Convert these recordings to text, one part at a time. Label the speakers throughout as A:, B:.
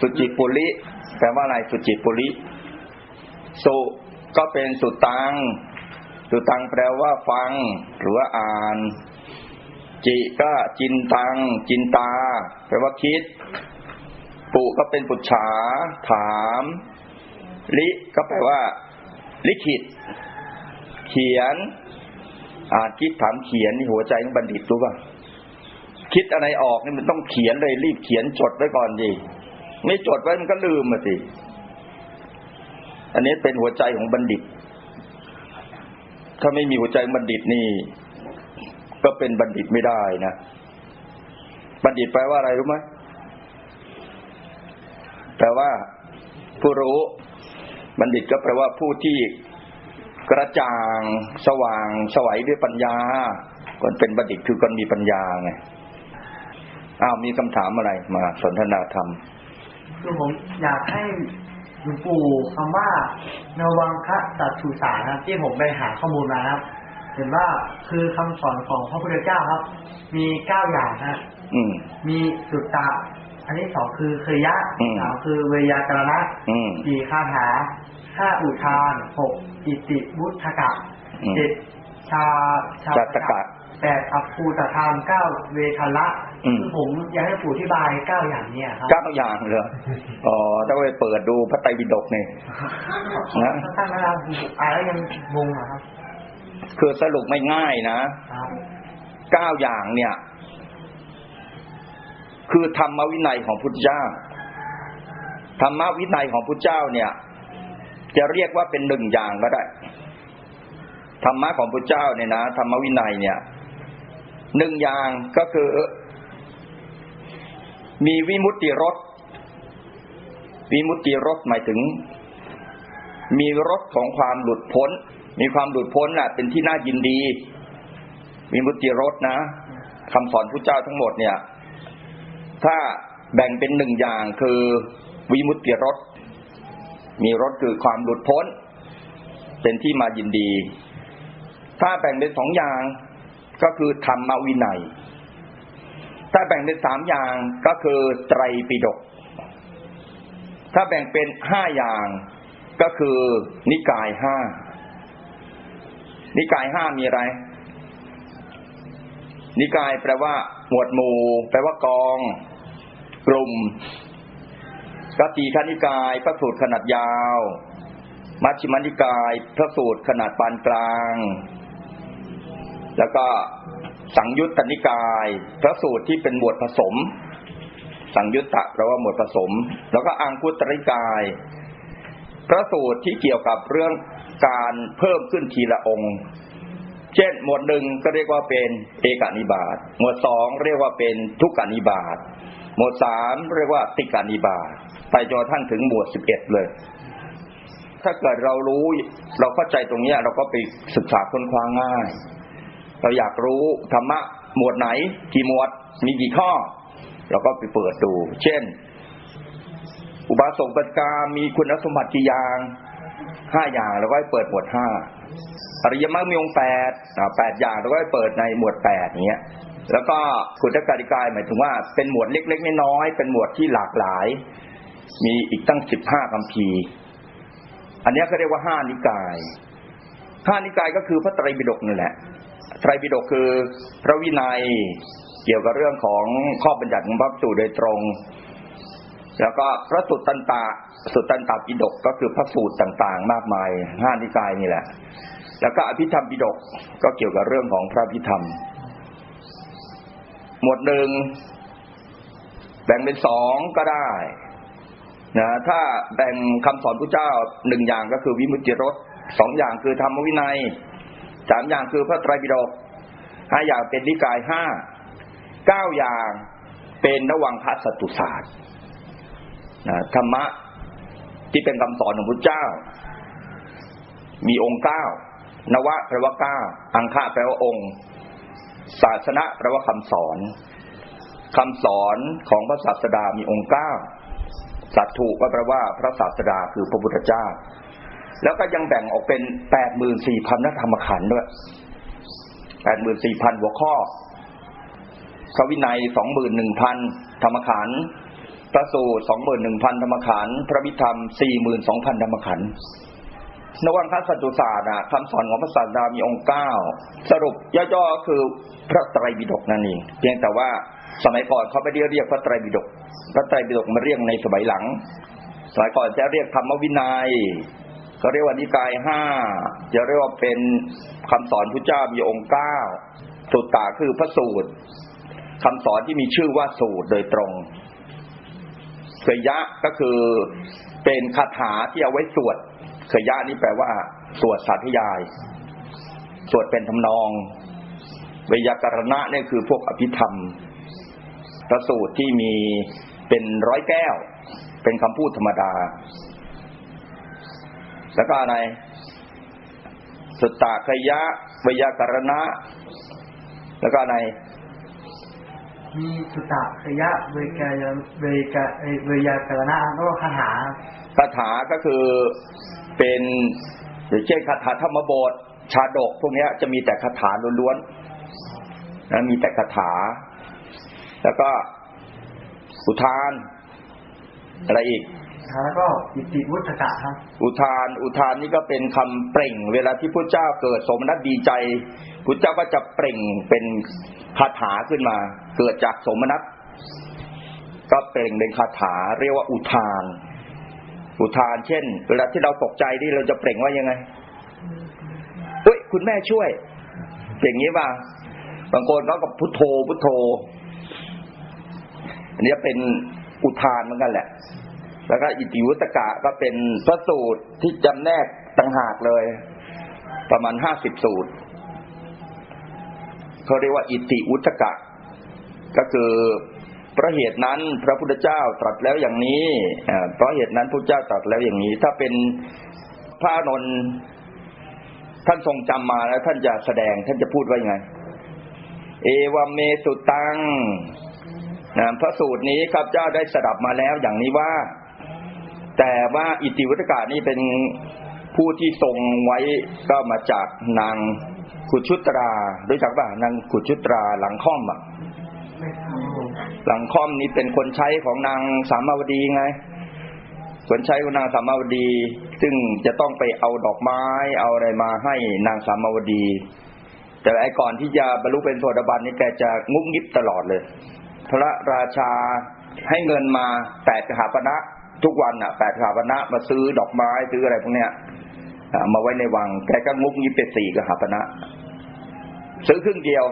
A: สุจิปุริแปลว่าอะไรสุจิปุริ สุก็เป็นสุตัง สุตังแปลว่าฟัง หรือว่าอ่าน จิก็จินตัง จินตา แปลว่าคิด ปุก็เป็นปุจฉา ถาม ลิก็แปลว่า ลิขิต เขียน อ่านคิดถามเขียนนี่หัวใจของบัณฑิตรู้ป่ะคิดอะไรออกนี่มันต้องเขียนเลยรีบเขียนจดไว้ก่อนดิ ไม่จดไว้มันก็ลืมมาสิ อันนี้เป็นหัวใจของบัณฑิต ถ้าไม่มีหัวใจบัณฑิตนี่ ก็เป็นบัณฑิตไม่ได้นะ บัณฑิตแปลว่าอะไรรู้ไหมแปลว่าผู้รู้ บัณฑิตก็แปลว่าผู้ที่กระจ่างสว่างสวัยด้วยปัญญาคนเป็นบัณฑิตคือคนมีปัญญาไงอ้าวมีคำถามอะไรมาสนทนาธรรม
B: คือผมอยากให้หลวงปู่คำว่านวังคะตัดสุสานะครับ ที่ผมไปหาข้อมูลมานะครับ เห็นว่าคือคำสอนของพระพุทธเจ้าครับ มีเก้าอย่างนะ
A: อืม
B: มีสุตตะ อันที่สองคือเคยยะ
A: อืม
B: สามคือเวยากรณะ
A: อืม
B: สี่คาถาห้าอุทานหกอิติบุตกะ
A: อืม
B: เจ็ดชา
A: ชาตกะ
B: แปดอัปภูตธรรมเก้าเวทละ
A: อืม
B: คือ ผมอยากให้ปู่อธิบายเก้าอย่างเนี้ยครับ
A: เก้าอย่างเลยอ๋อถ้าไปเปิดดูพระไตรปิฎกเนี่ยนะ
B: ตั้งเวลาอ่านแล้วยังงงอะครับ
A: คือสรุปไม่ง่ายนะ
B: ครับ
A: เก้าอย่างเนี่ย คือธรรมวินัยของพุทธเจ้าธรรมวินัยของพุทธเจ้าเนี่ย จะเรียกว่าเป็นหนึ่งอย่างก็ได้ธรรมะของพุทธเจ้าเนี่ยนะธรรมวินัยเนี่ยหนึ่งอย่างก็คือ มีวิมุตติรสวิมุตติรสหมายถึง มีรสของความหลุดพ้น มีความหลุดพ้นน่ะ เป็นที่น่ายินดี วิมุตติรสนะคำสอนพระเจ้าทั้งหมดเนี่ย ถ้าแบ่งเป็นหนึ่งอย่างคือ วิมุตติรสมีรสคือความหลุดพ้น เป็นที่มายินดี ถ้าแบ่งเป็นสองอย่างก็คือธรรมวินัย ถ้าแบ่งเป็นสามอย่างก็คือไตรปิฎกถ้าแบ่งเป็นห้าอย่างก็คือนิกายห้า นิกายห้ามีอะไร นิกายแปลว่า หมวดหมู่ แปลว่ากอง กลุ่มกตีคณิกายพระสูตรขนาดยาว มัชฌิมานิกายพระสูตรขนาดปานกลาง แล้วก็ สังยุตตนิกาย พระสูตรที่เป็นหมวดผสม สังยุตตะแปลว่าหมวดผสม แล้วก็อังคุตตริกาย พระสูตรที่เกี่ยวกับเรื่องการเพิ่มขึ้นทีละองค์ เช่น หมวดหนึ่งก็เรียกว่าเป็นเอกานิบาตหมวดสองเรียกว่าเป็นทุกานิบาตหมวดสามเรียกว่าติกานิบาตไปจนทั่งถึงหมวดสิบเอ็ดเลย ถ้าเกิดเรารู้เราเข้าใจตรงนี้เราก็ไปศึกษาค้นคว้าง่าย เราอยากรู้ธรรมะหมวดไหน กี่หมวด มีกี่ข้อ เราก็ไปเปิดดู เช่น อุบาสกปัจกามีคุณสมบัติกี่อย่างห้าอย่างเราก็ให้เปิดหมวดห้าอริยมรรคมีองค์แปดแปดอย่างเราก็ให้เปิดในหมวดแปดอย่างเงี้ยแล้วก็ขุณทกาลิกายหมายถึงว่าเป็นหมวดเล็กๆน้อยๆเป็นหมวดที่หลากหลาย มีอีกตั้งสิบห้าคำพีอันนี้เขาเรียกว่าห้านิกายห้านิกายก็คือพระไตรปิฎกนี่แหละ ไตรปิฎกคือพระวินัยเกี่ยวกับเรื่องของข้อบัญญัติของพระสูตรโดยตรง แล้วก็พระสุตตันตะสุตตันตปิฎกก็คือพระสูตรต่างๆ มากมายห้านิกายนี่แหละ แล้วก็อภิธรรมปิฎกก็เกี่ยวกับเรื่องของพระพิธรรม หมวดหนึ่งแบ่งเป็นสองก็ได้นะถ้าแบ่งคำสอนพระเจ้าหนึ่งอย่างก็คือวิมุตติรสสองอย่างคือธรรมวินัย สามอย่างคือพระไตรปิฎกห้าอย่างเป็นนิกายห้าเก้าอย่างเป็นนวังคัสตุศาสตร์นะธรรมะที่เป็นคำสอนของพระเจ้า มีองค์เก้านวะแปลว่าเก้าอังคะแปลว่าองค์ ศาสนะแปลว่าคำสอนคำสอนของพระศาสดามีองค์เก้าสัตถุก็แปลว่าพระศาสดาคือพระพุทธเจ้า แล้วก็ยังแบ่งออกเป็นแปดหมื่นสี่พันนธรรมขันธ์ด้วยแปดหมื่นสี่พันหัวข้อพระวินัยสองหมื่นหนึ่งพันธรรมขันธ์พระสูตรสองหมื่นหนึ่งพันธรรมขันธ์พระวิธรรมสี่หมื่นสองพันธรรมขันธ์นวังคสัจจุศาสตร์คำสอนของพระศาสดามีองค์เก้าสรุปย่อๆคือพระไตรปิฎกนั่นเองเพียงแต่ว่าสมัยก่อนเขาไม่ได้เรียกพระไตรปิฎกพระไตรปิฎกมาเรียกในสมัยหลังสมัยก่อนจะเรียกธรรมวินัย ก็เรียกว่านิกายห้าจะเรียกว่าเป็นคำสอนพระเจ้ามีองค์เก้าสุตตะคือพระสูตรคำสอนที่มีชื่อว่าสูตรโดยตรงเคยยะก็คือเป็นคาถาที่เอาไว้สวดเคยยะนี่แปลว่า สวดสาธยาย สวดเป็นทำนองเวยากรณะเนี่ยคือพวกอภิธรรมพระสูตรที่มีเป็นร้อยแก้ว เป็นคำพูดธรรมดา แล้วก็อะไร สุตตะคยะเวยากรณะ แล้วก็อะไร
B: มีสุตตะขยะเวกายเวกาเอ่อเวยากรณะแล้วก็คาถา
A: คาถาก็คือเป็นอย่างเช่นคาถาธรรมบทชาดกพวกเนี้ยจะมีแต่คาถาล้วนๆนะมีแต่คาถา แล้วก็อุทาน อะไรอีก
B: แล้วก็อิติวุฒกะครับ
A: อุทาน อุทานนี่ก็เป็นคำเปล่ง เวลาที่พระเจ้าเกิดสมนัตดีใจพระเจ้าก็จะเปล่งเป็นคาถาขึ้นมา เกิดจากสมนัตก็เปล่งเป็นคาถาเรียกว่าอุทาน อุทาน เช่น เวลาที่เราตกใจนี่เราจะเปล่งว่ายังไงอุ้ยคุณแม่ช่วย อย่างนี้ป่ะบางคนเขาก็พุทโธพุทโธอันนี้เป็นอุทานเหมือนกันแหละ แล้วก็อิติวุตกะก็เป็นพระสูตรที่จำแนกต่างหากเลย ประมาณห้าสิบสูตรเขาเรียกว่าอิติวุตกะ ก็คือเพราะเหตุนั้นพระพุทธเจ้าตรัสแล้วอย่างนี้อ่าเพราะเหตุนั้นพระเจ้าตรัสแล้วอย่างนี้ ถ้าเป็นพระนนท์ท่านทรงจำมาแล้วท่านจะแสดงท่านจะพูดว่ายังไง เอวเมสุตังนะพระสูตรนี้ข้าพเจ้าได้สดับมาแล้วอย่างนี้ว่า แต่ว่าอิติวุตกะนี่เป็นผู้ที่ทรงไว้ก็มาจากนางขุชุตรารู้จักป่ะนางขุชุตราหลังค่อมอะหลังค่อมนี้เป็นคนใช้ของนางสามาวดีไงคนใช้ของนางสามาวดี ซึ่งจะต้องไปเอาดอกไม้เอาอะไรมาให้นางสามาวดี แต่ไอ้ก่อนที่จะบรรลุเป็นโสดาบันนี่แกจะงุบงิบตลอดเลย พระราชาให้เงินมาแปดหาปณะ ทุกวันอะแปดกหาปณะมาซื้อดอกไม้ซื้ออะไรพวกเนี้ยมาไว้ในวังแกก็งุบงิบเป็นสี่กหาปณะซื้อครึ่งเดียว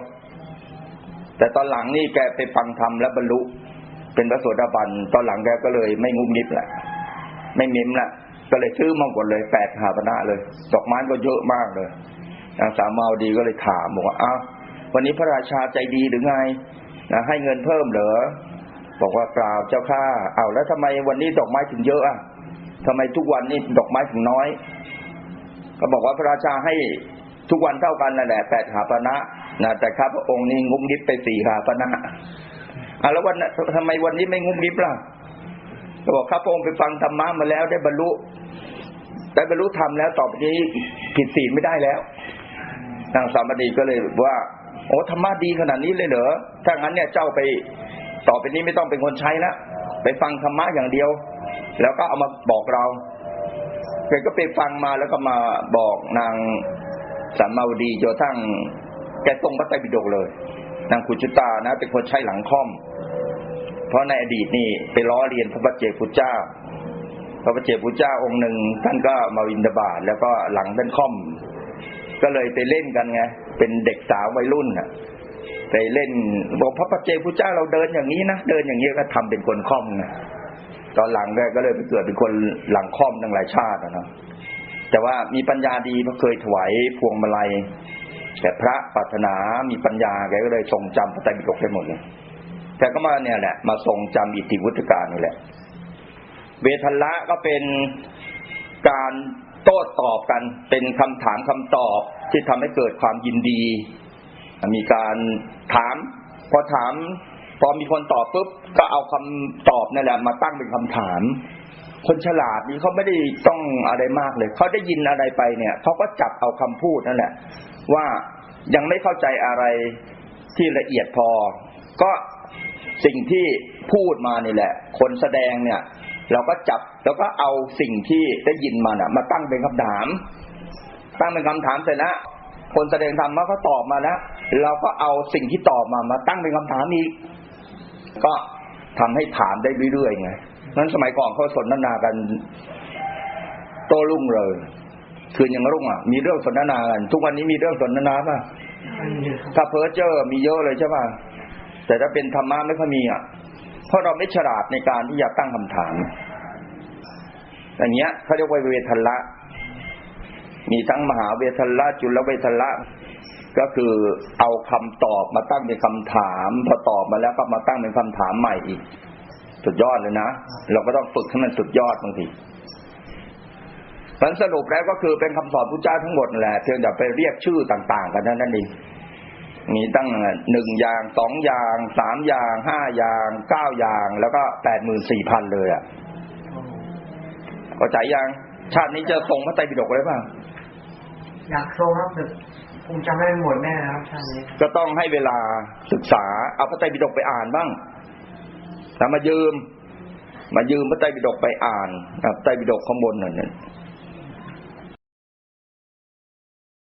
A: แต่ตอนหลังนี่แกไปฟังธรรมและบรรลุ เป็นพระโสดาบันตอนหลังแกก็เลยไม่งุบงิบแหละ ไม่มิมละก็เลยซื้อมาหมดเลยแปดหาปณะเลยดอกไม้ก็เยอะมากเลยนางสาวมาดีก็เลยถามบอกว่าอ้าววันนี้พระราชาใจดีหรือไงนะให้เงินเพิ่มเหรอ บอกว่าเปล่าเจ้าข้าอ้าวแล้วทำไมวันนี้ดอกไม้ถึงเยอะอะทำไมทุกวันนี่ดอกไม้ถึงน้อย ก็บอกว่าพระราชาให้ทุกวันเท่ากันนั่นแหละแปดหาปณะนะแต่ข้าพระองค์นี่งุ้มงิบไปสี่หาปณะอะแล้ววันนั้นทำไมวันนี้ไม่งุ้มงิบล่ะก็บอกข้าพระองค์ไปฟังธรรมะมาแล้วได้บรรลุได้บรรลุธรรมแล้วต่อไปนี้ผิดศีลไม่ได้แล้วนางสามดีก็เลยว่าโอ้ธรรมะดีขนาดนี้เลยเหรอถ้างั้นเนี่ยเจ้าไป ต่อไปนี้ไม่ต้องเป็นคนใช้และไปฟังธรรมะอย่างเดียว แล้วก็เอามาบอกเราแกก็ไปฟังมาแล้วก็มาบอกนางสัมมาวดีจนทั้งแกตรงพระไตรปิฎกเลย นางขุจุตานะ เป็นคนใช้หลังค่อม เพราะในอดีตนี่ไปล้อเลียนพระปัจเจกพุทธเจ้า พระปัจเจกพุทธเจ้าองค์หนึ่งท่านก็มาวินทบาทแล้วก็หลังท่านค่อม ก็เลยไปเล่นกันไงเป็นเด็กสาววัยรุ่นน่ะ ไปเล่นบอกพระปัจเจกพุทธเจ้าเราเดินอย่างนี้นะเดินอย่างนี้ก็ทำเป็นคนค่อมไงตอนหลังแกก็เลยไปเกิดเป็นคนหลังค่อมทั้งหลายชาตินะแต่ว่ามีปัญญาดีเพราะเคยถวายพวงมาลัยแก่พระปรารถนามีปัญญาแกก็เลยทรงจำพระไตรปิฎกได้หมดเลยแต่ก็มาเนี่ยแหละ มาทรงจำอิทธิวุฒการนี่แหละ เวทลละก็เป็นการโต้ตอบกันเป็นคำถามคำตอบที่ทำให้เกิดความยินดี มีการถาม พอถาม พอมีคนตอบปุ๊บก็เอาคำตอบนั่นแหละมาตั้งเป็นคำถาม คนฉลาดนี่เขาไม่ได้ต้องอะไรมากเลยเขาได้ยินอะไรไปเนี่ยเขาก็จับเอาคำพูดนั่นแหละ ว่ายังไม่เข้าใจอะไรที่ละเอียดพอ ก็สิ่งที่พูดมานี่แหละ คนแสดงเนี่ย เราก็จับแล้วก็เอาสิ่งที่ได้ยินมาน่ะ มาตั้งเป็นคำถาม ตั้งเป็นคำถามเสร็จแล้วคนแสดงธรรมะก็ตอบมาแล้ว เราก็เอาสิ่งที่ตอบมามาตั้งเป็นคำถามอีก ก็ทำให้ถามได้เรื่อยๆไงนั้นสมัยก่อนเขาสนทนากัน โตรุ่งเลยคืนยังรุ่งอะ มีเรื่องสนทนากัน ทุกวันนี้มีเรื่องสนทนาป่ะถ้าเพ้อเจอมีเยอะเลยใช่ป่ะแต่ถ้าเป็นธรรมะไม่ค่อยมีอะ เพราะเราไม่ฉลาดในการที่จะตั้งคำถามอย่างเงี้ยเขาเรียกว่าเวทัลละ มีทั้งมหาเวทัลละจุลเวทัละ ก็คือเอาคำตอบมาตั้งเป็นคำถาม พอตอบมาแล้วก็มาตั้งเป็นคำถามใหม่อีก สุดยอดเลยนะ เราก็ต้องฝึกให้มันสุดยอดบางทีผลสรุปแล้วก็คือเป็นคำสอนพุทธเจ้าทั้งหมดแหละเพียงแต่ไปเรียกชื่อต่าง ๆ กันเท่นั้นเองมีตั้งหนึ่งอย่างสองอย่างสามอย่างห้าอย่างเก้าอย่าง แล้วก็แปดหมื่นสี่พันเลยอะ
B: โอ้โห
A: เข้าใจยังชาตินี้จะทรงพระไตรปิฎกไว้ป่ะ
B: อยากโชว์ครับ คงจำไม่หมดแน่นะครับชาตินี้
A: ก็ต้องให้เวลาศึกษาเอาพระไตรปิฎกไปอ่านบ้างแล้วมายืม มายืมพระไตรปิฎกไปอ่านพระไตรปิฎกข้างบนนั่นน่ะ